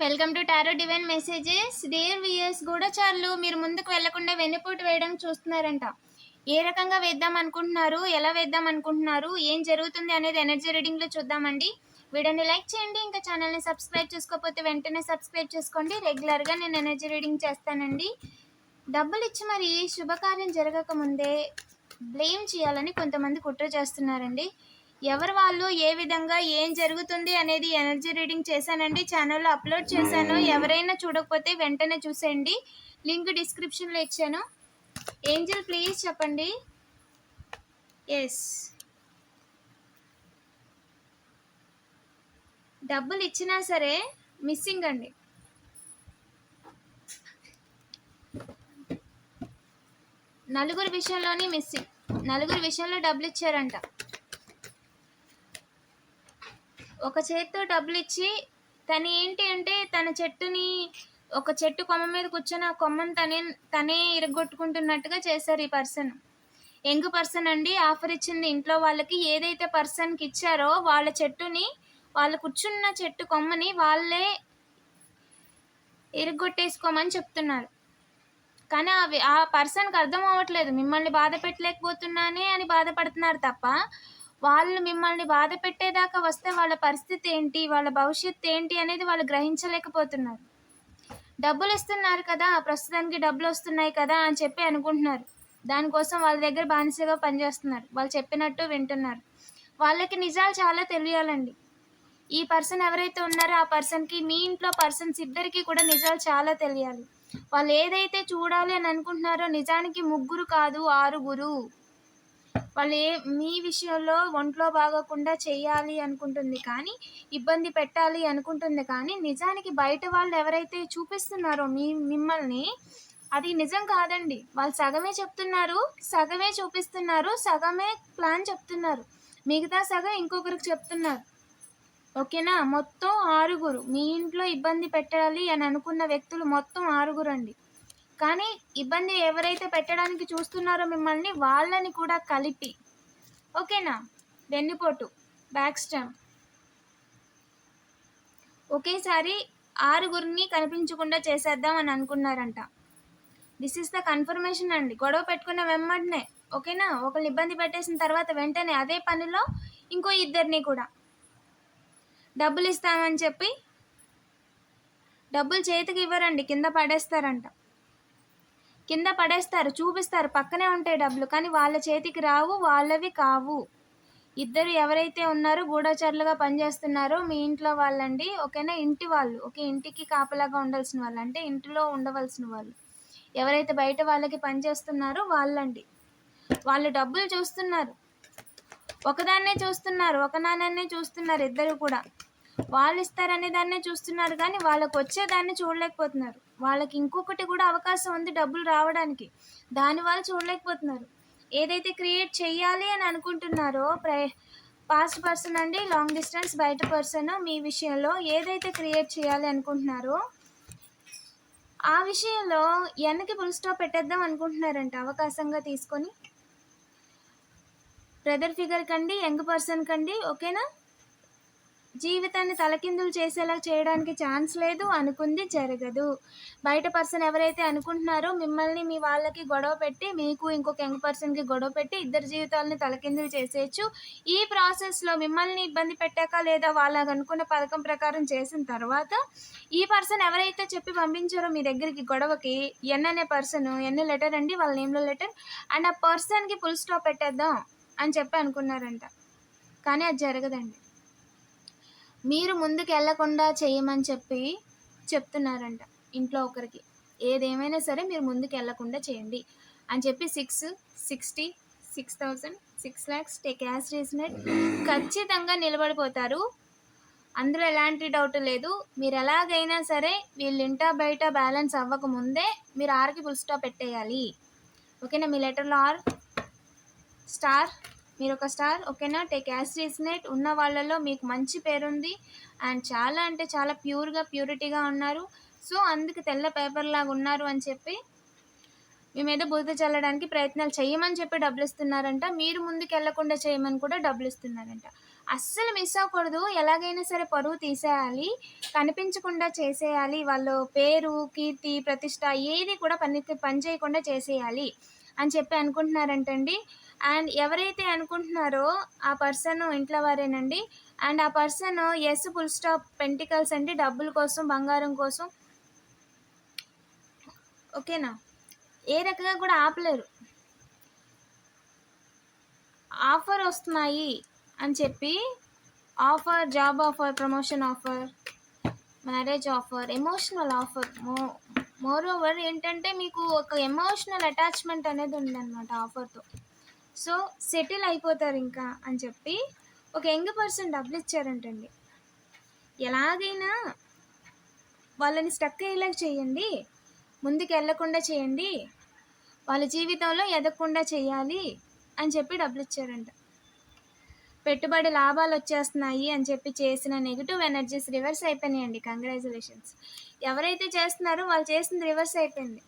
Welcome to tarot divine messages dear viewers గూఢచారులు మీరు ముందుకు వెళ్ళకుండా వెన్నుపోటు వేయడం చూస్తున్నారంట. ఏ రకంగా వేద్దాం అనుకుంటున్నారు? ఎలా వేద్దాం అనుకుంటున్నారు? ఏం జరుగుతుంది అనేది ఎనర్జీ రీడింగ్లో చూద్దామండి. వీడియోని లైక్ చేయండి. ఇంకా ఛానల్ని సబ్స్క్రైబ్ చేసుకోకపోతే వెంటనే సబ్స్క్రైబ్ చేసుకోండి. రెగ్యులర్గా నేను ఎనర్జీ రీడింగ్ చేస్తానండి. డబ్బులు ఇచ్చి మరి శుభకార్యం జరగక ముందే బ్లేమ్ చేయాలని కొంతమంది కుట్ర చేస్తున్నారండి. ఎవరు వాళ్ళు ఏ విధంగా ఏం జరుగుతుంది అనేది ఎనర్జీ రీడింగ్ చేశానండి. ఛానల్లో అప్లోడ్ చేశాను. ఎవరైనా చూడకపోతే వెంటనే చూసేయండి. లింక్ డిస్క్రిప్షన్లో ఇచ్చాను. ఏంజల్ ప్లీజ్ చెప్పండి. ఎస్ డబ్బులు ఇచ్చినా సరే మిస్సింగ్ అండి. నలుగురు విషయంలోని మిస్సింగ్ నలుగురు విషయంలో డబ్బులు ఇచ్చారంట. ఒక చేత్తో డబ్బులు ఇచ్చి తను ఏంటి అంటే తన చెట్టుని ఒక చెట్టు కొమ్మ మీద కూర్చొని ఆ కొమ్మను తనే తనే ఇరగొట్టుకుంటున్నట్టుగా చేశారు ఈ పర్సన్. యంగ్ పర్సన్ అండి ఆఫర్ ఇచ్చింది ఇంట్లో వాళ్ళకి. ఏదైతే పర్సన్కి ఇచ్చారో వాళ్ళ చెట్టుని వాళ్ళు కూర్చున్న చెట్టు కొమ్మని వాళ్ళే ఇరగొట్టేసుకోమని చెప్తున్నారు. కానీ అవి ఆ పర్సన్కి అర్థం అవ్వట్లేదు. మిమ్మల్ని బాధ పెట్టలేకపోతున్నానే అని బాధపడుతున్నారు తప్ప వాళ్ళు మిమ్మల్ని బాధ పెట్టేదాకా వస్తే వాళ్ళ పరిస్థితి ఏంటి వాళ్ళ భవిష్యత్తు ఏంటి అనేది వాళ్ళు గ్రహించలేకపోతున్నారు. డబ్బులు ఇస్తున్నారు కదా ప్రస్తుతానికి డబ్బులు వస్తున్నాయి కదా అని చెప్పి అనుకుంటున్నారు. దానికోసం వాళ్ళ దగ్గర బానిసగా పనిచేస్తున్నారు. వాళ్ళు చెప్పినట్టు వింటున్నారు. వాళ్ళకి నిజాలు చాలా తెలియాలండి. ఈ పర్సన్ ఎవరైతే ఉన్నారో ఆ పర్సన్కి మీ ఇంట్లో పర్సన్స్ ఇద్దరికి కూడా నిజాలు చాలా తెలియాలి. వాళ్ళు ఏదైతే చూడాలి అని అనుకుంటున్నారో నిజానికి ముగ్గురు కాదు ఆరుగురు. వాళ్ళు ఏ మీ విషయంలో ఒంట్లో బాగోకుండా చేయాలి అనుకుంటుంది కానీ ఇబ్బంది పెట్టాలి అనుకుంటుంది కానీ నిజానికి బయట వాళ్ళు ఎవరైతే చూపిస్తున్నారో మీ మిమ్మల్ని అది నిజం కాదండి. వాళ్ళు సగమే చెప్తున్నారు సగమే చూపిస్తున్నారు సగమే ప్లాన్ చెప్తున్నారు. మిగతా సగం ఇంకొకరికి చెప్తున్నారు. ఓకేనా? మొత్తం ఆరుగురు. మీ ఇంట్లో ఇబ్బంది పెట్టాలి అని అనుకున్న వ్యక్తులు మొత్తం ఆరుగురు అండి కానీ ఇబ్బంది ఎవరైతే పెట్టడానికి చూస్తున్నారో మిమ్మల్ని వాళ్ళని కూడా కలిపి. ఓకేనా? వెన్నుపోటు బ్యాక్ స్టెమ్ ఒకేసారి ఆరుగురిని కనిపించకుండా చేసేద్దాం అని అనుకున్నారంట. దిస్ ఇస్ ద కన్ఫర్మేషన్ అండి. గొడవ పెట్టుకున్న వెంబడినే ఓకేనా? ఒకళ్ళు ఇబ్బంది పెట్టేసిన తర్వాత వెంటనే అదే పనిలో ఇంకో ఇద్దరిని కూడా. డబ్బులు ఇస్తామని చెప్పి డబ్బులు చేతికి ఇవ్వరండి కింద పడేస్తారంట. కింద పడేస్తారు చూపిస్తారు. పక్కనే ఉంటాయి డబ్బులు కానీ వాళ్ళ చేతికి రావు వాళ్ళవి కావు. ఇద్దరు ఎవరైతే ఉన్నారో గూఢచారులుగా పనిచేస్తున్నారో మీ ఇంట్లో వాళ్ళండి. ఓకేనా? ఇంటి వాళ్ళు. ఒకే ఇంటికి కాపలాగా ఉండాల్సిన వాళ్ళు. అంటే ఇంటిలో ఉండవలసిన వాళ్ళు. ఎవరైతే బయట వాళ్ళకి పనిచేస్తున్నారో వాళ్ళండి. వాళ్ళు డబ్బులు చూస్తున్నారు. ఒకదాన్నే చూస్తున్నారు ఒక నాన్ననే చూస్తున్నారు ఇద్దరు కూడా. వాళ్ళు ఇస్తారనే దాన్నే చూస్తున్నారు కానీ వాళ్ళకి వచ్చేదాన్ని చూడలేకపోతున్నారు. వాళ్ళకి ఇంకొకటి కూడా అవకాశం ఉంది డబ్బులు రావడానికి. దాని వాళ్ళు చూడలేకపోతున్నారు. ఏదైతే క్రియేట్ చేయాలి అని అనుకుంటున్నారో ప్రై పాస్ట్ పర్సన్ అండి లాంగ్ డిస్టెన్స్ బయట పర్సన్ మీ విషయంలో ఏదైతే క్రియేట్ చేయాలి అనుకుంటున్నారో ఆ విషయంలో వెనక్కి ఫుల్ స్టాప్ పెట్టేద్దాం అనుకుంటున్నారంట అవకాశంగా తీసుకొని. బ్రదర్ ఫిగర్ కండి యంగ్ పర్సన్ కండి ఓకేనా? జీవితాన్ని తలకిందులు చేసేలా చేయడానికి ఛాన్స్ లేదు అనుకుంది జరగదు. బయట పర్సన్ ఎవరైతే అనుకుంటున్నారో మిమ్మల్ని మీ వాళ్ళకి గొడవ పెట్టి మీకు ఇంకొక యంగ్ పర్సన్కి గొడవ పెట్టి ఇద్దరు జీవితాలని తలకిందులు చేసేయచ్చు. ఈ ప్రాసెస్లో మిమ్మల్ని ఇబ్బంది పెట్టాక లేదా వాళ్ళకి అనుకున్న పథకం ప్రకారం చేసిన తర్వాత ఈ పర్సన్ ఎవరైతే చెప్పి పంపించారో మీ దగ్గరికి గొడవకి ఎన్ అనే పర్సన్ ఎన్ లెటర్ అండి వాళ్ళ నేమ్లో లెటర్ అండ్ ఆ పర్సన్కి ఫుల్ స్టాప్ పెట్టేద్దాం అని చెప్పి అనుకున్నారంట. కానీ అది జరగదండి. మీరు ముందుకు వెళ్ళకుండా చేయమని చెప్పి చెప్తున్నారంట ఇంట్లో ఒకరికి. ఏదేమైనా సరే మీరు ముందుకు వెళ్ళకుండా చేయండి అని చెప్పి six sixty six thousand six lakhs take as resonate ఖచ్చితంగా నిలబడిపోతారు. అందులో ఎలాంటి డౌట్ లేదు. మీరు ఎలాగైనా సరే వీళ్ళు ఇంటా బయట బ్యాలెన్స్ అవ్వకముందే మీరు ఆర్కి ఫుల్ స్టాప్ పెట్టేయాలి. ఓకేనా? మీ లెటర్లో ఆర్. స్టార్. మీరు ఒక స్టార్ ఓకేనా? టేక్ యాజ్ రీజనేట్ ఉన్న వాళ్ళలో మీకు మంచి పేరుంది. అండ్ చాలా అంటే చాలా ప్యూర్గా ప్యూరిటీగా ఉన్నారు. సో అందుకు తెల్ల పేపర్ లాగా ఉన్నారు అని చెప్పి మీ మీద బురద చల్లడానికి ప్రయత్నాలు చేయమని చెప్పి డబ్బులు ఇస్తున్నారంట. మీరు ముందుకు వెళ్ళకుండా చేయమని కూడా డబ్బులు ఇస్తున్నారంట. అస్సలు మిస్ అవ్వకూడదు. ఎలాగైనా సరే పరువు తీసేయాలి. కనిపించకుండా చేసేయాలి. వాళ్ళ పేరు కీర్తి ప్రతిష్ట ఏది కూడా పని పని చేయకుండా చేసేయాలి. అని చెప్పి అనుకుంటున్నారంటండి. అండ్ ఎవరైతే అనుకుంటున్నారో ఆ పర్సన్ ఇంట్లో వారేనండి. అండ్ ఆ person S full stop pentacles అండి. డబ్బుల కోసం బంగారం కోసం. ఓకేనా ఏ రకంగా కూడా ఆపలేరు. ఆఫర్ వస్తున్నాయి అని చెప్పి offer job offer promotion offer marriage offer emotional offer మో మోర్ ఓవర్ ఏంటంటే మీకు ఒక ఎమోషనల్ అటాచ్మెంట్ అనేది ఉందన్నమాట ఆఫర్తో సో సెటిల్ అయిపోతారు ఇంకా అని చెప్పి ఒక యంగ్ పర్సన్ డబ్బులు ఇచ్చారంటండి. ఎలాగైనా వాళ్ళని స్టక్ అయ్యేలాగా చేయండి. ముందుకు వెళ్ళకుండా చేయండి. వాళ్ళ జీవితంలో ఎదగకుండా చేయాలి అని చెప్పి డబ్బులు ఇచ్చారంట. పెట్టుబడి లాభాలు వచ్చేస్తున్నాయి అని చెప్పి చేసిన నెగిటివ్ ఎనర్జీస్ రివర్స్ అయిపోయినాయండి. కంగ్రాచులేషన్స్ ఎవరైతే చేస్తున్నారో వాళ్ళు చేసింది రివర్స్ అయిపోయింది.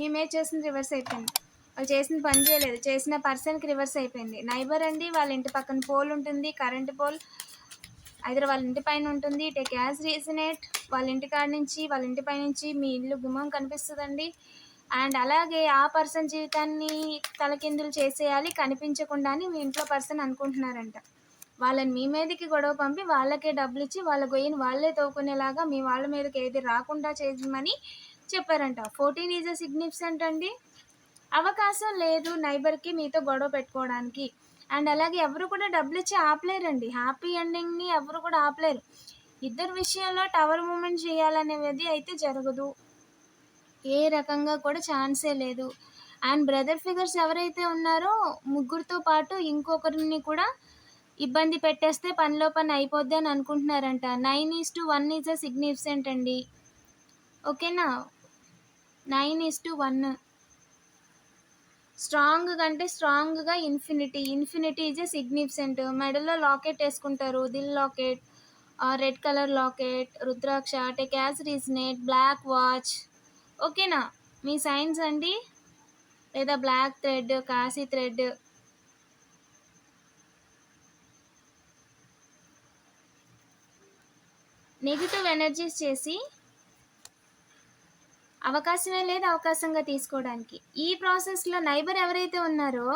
మేమే చేసింది రివర్స్ అయిపోయింది. వాళ్ళు చేసిన పని చేయలేదు. చేసిన పర్సన్కి రివర్స్ అయిపోయింది. నైబర్ అండి వాళ్ళ ఇంటి పక్కన పోల్ ఉంటుంది కరెంట్ పోల్ అయితే వాళ్ళ ఇంటి పైన ఉంటుంది టేక్ యాజ్ రీజనేట్ వాళ్ళ ఇంటి కాడ నుంచి వాళ్ళ ఇంటి పై నుంచి మీ ఇల్లు గుమ్మం కనిపిస్తుందండి. అండ్ అలాగే ఆ పర్సన్ జీవితాన్ని తలకిందులు చేసేయాలి కనిపించకుండా అని మీ ఇంట్లో పర్సన్ అనుకుంటున్నారంట. వాళ్ళని మీ మీదకి గొడవ పంపి వాళ్ళకే డబ్బులు ఇచ్చి వాళ్ళ గొయ్యిని వాళ్ళే తోకునేలాగా మీ వాళ్ళ మీదకి ఏది రాకుండా చేయమని చెప్పారంట. ఫోర్టీన్ ఈజ్ అ సిగ్నిఫికెంట్ అండి. అవకాశం లేదు నైబర్కి మీతో గొడవ పెట్టుకోవడానికి. అండ్ అలాగే ఎవరు కూడా డబ్బులు ఇచ్చి ఆపలేరండి. హ్యాపీ ఎండింగ్ని ఎవరు కూడా ఆపలేరు. ఇద్దరు విషయంలో టవర్ మూమెంట్ చేయాలనేది అయితే జరగదు. ఏ రకంగా కూడా ఛాన్సే లేదు. అండ్ బ్రదర్ ఫిగర్స్ ఎవరైతే ఉన్నారో ముగ్గురితో పాటు ఇంకొకరిని కూడా ఇబ్బంది పెట్టేస్తే పనిలో పని అయిపోద్ది అని అనుకుంటున్నారంట. Nine is two one is a significant అండి. ఓకేనా? Nine is two one. Strong కంటే స్ట్రాంగ్గా infinity. Infinity is a significant. మెడలో లాకెట్ వేసుకుంటారు. దిల్ లాకెట్ రెడ్ కలర్ లాకెట్ రుద్రాక్ష take as resonate black watch. ఓకేనా? మీ సైన్స్ అండి? లేదా black thread Kashi thread? Negative energies చేసి అవకాశమే లేదు అవకాశంగా తీసుకోవడానికి. ఈ ప్రాసెస్లో నైబర్ ఎవరైతే ఉన్నారో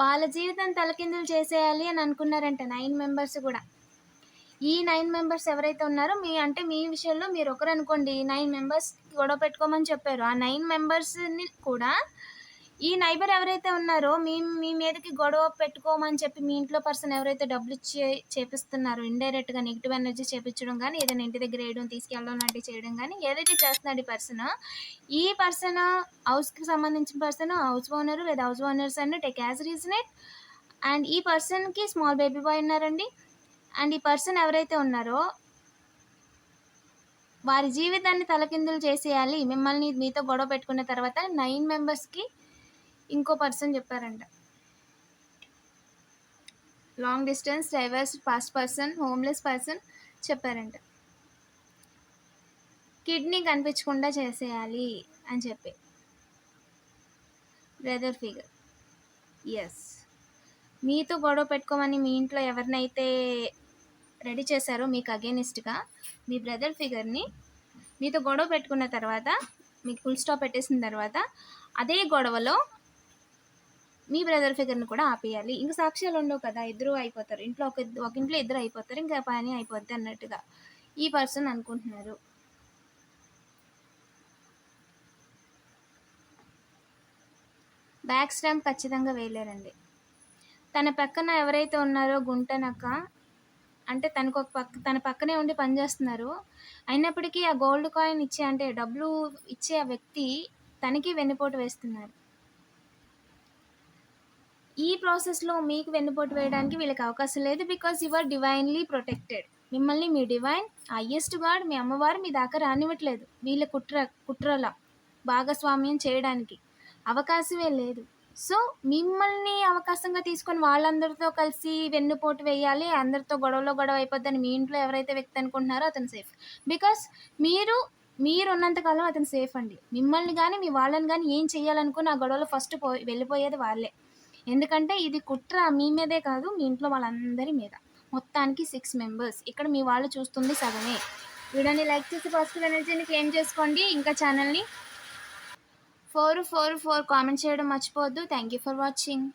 వాళ్ళ జీవితం తలకిందులు చేసేయాలి అని అనుకున్నారంట నైన్ మెంబర్స్ కూడా. ఈ నైన్ మెంబర్స్ ఎవరైతే ఉన్నారో మీ అంటే మీ విషయంలో మీరు ఒకరు అనుకోండి నైన్ మెంబర్స్ గొడవ పెట్టుకోమని చెప్పారు. ఆ నైన్ మెంబర్స్ని కూడా ఈ నైబర్ ఎవరైతే ఉన్నారో మీ మీ మీదకి గొడవ పెట్టుకోమని చెప్పి మీ ఇంట్లో పర్సన్ ఎవరైతే డబ్బులు ఇచ్చి చేపిస్తున్నారో ఇండైరెక్ట్గా నెగిటివ్ ఎనర్జీ చేపించడం కానీ ఏదైనా ఇంటి దగ్గర వేయడం తీసుకెళ్ళడం లాంటివి చేయడం కానీ ఏదైతే చేస్తున్నాడు ఈ పర్సన్ ఈ పర్సన్ హౌస్కి సంబంధించిన పర్సన్ హౌస్ ఓనర్ లేదా house owners and take as resonate and ఈ పర్సన్కి స్మాల్ బేబీ బాయ్ ఉన్నారండి. అండ్ ఈ పర్సన్ ఎవరైతే ఉన్నారో వారి జీవితాన్ని తలకిందులు చేసేయాలి. మిమ్మల్ని మీతో గొడవ పెట్టుకున్న తర్వాత నైన్ మెంబర్స్కి ఇంకో పర్సన్ చెప్పారంట. Long distance divorce past person homeless person చెప్పారంట. కిడ్నీ కనిపించకుండా చేసేయాలి అని చెప్పి. బ్రదర్ ఫిగర్ ఎస్ మీతో గొడవ పెట్టుకోమని మీ ఇంట్లో ఎవరినైతే రెడీ చేశారో మీకు అగేనిస్ట్గా మీ బ్రదర్ ఫిగర్ని మీతో గొడవ పెట్టుకున్న తర్వాత మీకు ఫుల్ స్టాప్ పెట్టేసిన తర్వాత అదే గొడవలో మీ బ్రదర్ ఫిగర్ని కూడా ఆపేయాలి. ఇంకా సాక్ష్యాలు ఉండవు కదా ఇద్దరు అయిపోతారు. ఇంట్లో ఒక ఒక ఇంట్లో ఇద్దరు అయిపోతారు. ఇంకా పని అయిపోద్ది అన్నట్టుగా ఈ పర్సన్ అనుకుంటున్నారు. బ్యాక్ స్టాంప్ ఖచ్చితంగా వేయలేరండి. తన పక్కన ఎవరైతే ఉన్నారో గుంటనక్క అంటే తనకు ఒక పక్క తన పక్కనే ఉండి పనిచేస్తున్నారు అయినప్పటికీ ఆ గోల్డ్ కాయిన్ ఇచ్చే అంటే డబ్బులు ఇచ్చే ఆ వ్యక్తి తనకి వెన్నుపోటు వేస్తున్నారు. ఈ ప్రాసెస్లో మీకు వెన్నుపోటు వేయడానికి వీళ్ళకి అవకాశం లేదు because you are divinely protected మిమ్మల్ని మీ డివైన్ హయ్యెస్ట్ గాడ్ మీ అమ్మవారు మీ దాకా రానివ్వట్లేదు. వీళ్ళ కుట్ర కుట్రల భాగస్వామ్యం చేయడానికి అవకాశమే లేదు. సో మిమ్మల్ని అవకాశంగా తీసుకొని వాళ్ళందరితో కలిసి వెన్నుపోటు వేయాలి అందరితో గొడవలో గొడవ అయిపోద్దని మీ ఇంట్లో ఎవరైతే వ్యక్తి అనుకుంటున్నారో అతను సేఫ్ బికాస్ మీరు మీరు ఉన్నంతకాలం అతను సేఫ్ అండి. మిమ్మల్ని కానీ మీ వాళ్ళని కానీ ఏం చేయాలనుకుని ఆ గొడవలో ఫస్ట్ పో వెళ్ళిపోయేది వాళ్ళే. ఎందుకంటే ఇది కుట్ర మీ మీదే కాదు మీ ఇంట్లో వాళ్ళందరి మీద. మొత్తానికి సిక్స్ మెంబర్స్ ఇక్కడ మీ వాళ్ళు చూస్తుంది సగమే. వీడియోని లైక్ చేసి పాజిటివ్ ఎనర్జీని క్లెయిమ్ చేసుకోండి. ఇంకా ఛానల్ని ఫోర్ ఫోర్ ఫోర్ కామెంట్ చేయడం మర్చిపోవద్దు. Thank you for watching